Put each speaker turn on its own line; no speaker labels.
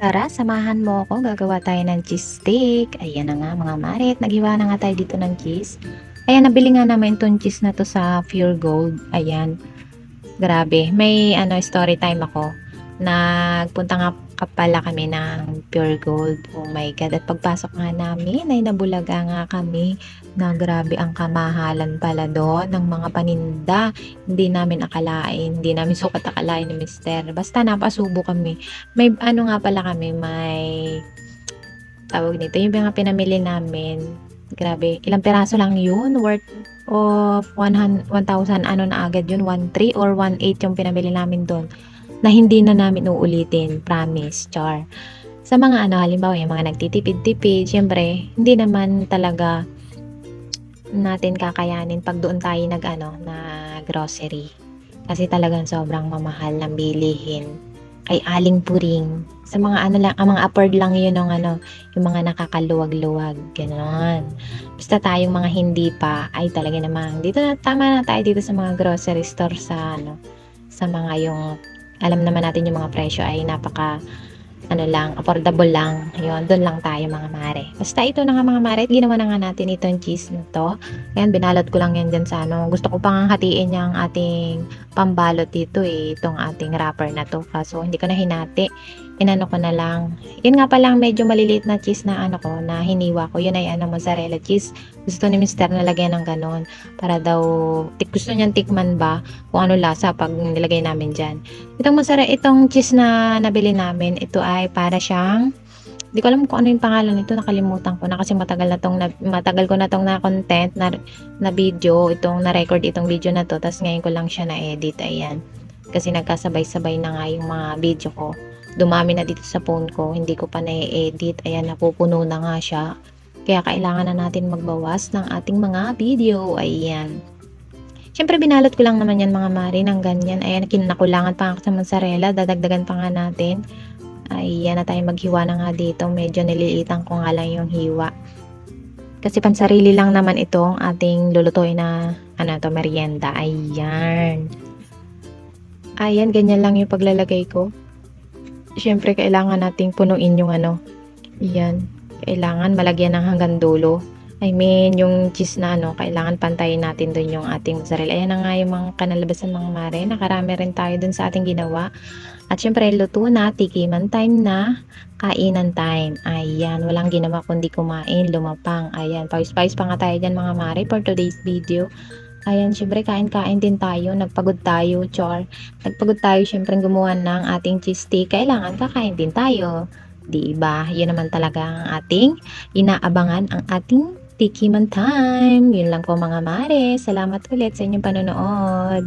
Tara, samahan mo ako. Gagawa tayo ng cheese stick. Ayan na nga mga marit. Naghiwa na nga tayo dito ng cheese. Ayan, nabili nga namin itong cheese na to sa Pure Gold. Ayan. Grabe. May ano, story time ako. Nagpunta nga pala kami ng Pure Gold. Oh my God. At pagpasok nga namin, ay nabulaga nga kami na grabe ang kamahalan pala doon ng mga paninda. Hindi namin akalain. Hindi namin sukat akalain ni Mister. Basta napasubo kami may ano nga pala kami, may tawag nito, yung mga pinamili namin. Grabe, ilang peraso lang yun, worth of 100 1,000 ano na agad yun, 1,3 or 1,8 yung pinamili namin doon na hindi na namin uulitin, promise, char. Sa mga ano, halimbawa yung mga nagtitipid-tipid, syempre, hindi naman talaga natin kakayanin pag doon tayo nag ano, na grocery. Kasi talagang sobrang mamahal ng bilihin kay Aling Puring. Sa mga ano lang, ang mga upward lang yun ng ano, yung mga nakakaluwag-luwag, gano'n. Basta tayong mga hindi pa, ay talaga namang, dito na, tama na tayo dito sa mga grocery store sa ano, sa mga yung, alam naman natin yung mga presyo ay napaka, ano lang, affordable lang. Yun, doon lang tayo mga mare. Basta ito na nga mga mare, ginawa na nga natin itong cheese na to. Ayan, binalot ko lang yan dyan sa ano. Gusto ko pang hatiin yung ating pambalot dito eh, itong ating wrapper na to. Kaso hindi ko na hinati. Inano ko na lang. Yun nga palang medyo maliliit na cheese na ano ko, na hiniwa ko. Yun ay ano, mozzarella cheese. Gusto ni Mister na lagyan ng ganon. Para daw, tik, gusto niyang tikman ba kung ano lasa pag nilagay namin dyan. Itong mozzarella, itong cheese na nabili namin, ito ay para siyang hindi ko alam kung ano yung pangalan nito, nakalimutan ko na kasi matagal na tong matagal ko na tong na content na, na video, itong na record itong video na to, tapos ngayon ko lang siya na edit, ayan. Kasi nagkasabay-sabay na nga yung mga video ko. Dumami na dito sa phone ko, hindi ko pa na-edit, ayan, napupuno na nga siya. Kaya kailangan na natin magbawas ng ating mga video, ayan. Siyempre, binalot ko lang naman yan mga mari ng ganyan. Ayan, kinakulangan pa nga sa mozzarella. Dadagdagan pa nga natin. Ayan na tayo maghiwa na nga dito. Medyo nililitan ko nga lang yung hiwa. Kasi pansarili lang naman itong ating lulutuin na ano to, merienda. Ayan. Ayan, ganyan lang yung paglalagay ko. Siyempre, kailangan nating punuin yung ano. Ayan. Kailangan malagyan ng hanggang dulo. I mean, yung cheese na ano, kailangan pantayin natin dun yung ating mozzarella. Ayan na nga yung mga kanalabasan mga mare. Nakarami rin tayo dun sa ating ginawa. At syempre, luto na, tikiman time na, kainan time. Ayan, walang ginawa kundi kumain, lumapang. Ayan, pawis-pawis pa nga tayo dyan mga mare for today's video. Ayan, syempre, kain-kain din tayo. Nagpagod tayo, char. Nagpagod tayo, syempre, gumawa ng ating cheese stick. Kailangan kakain din tayo. Di ba? Yun naman talaga ang ating inaabangan, ang ating tikiman time. Yun lang po mga mare. Salamat ulit sa inyong panonood.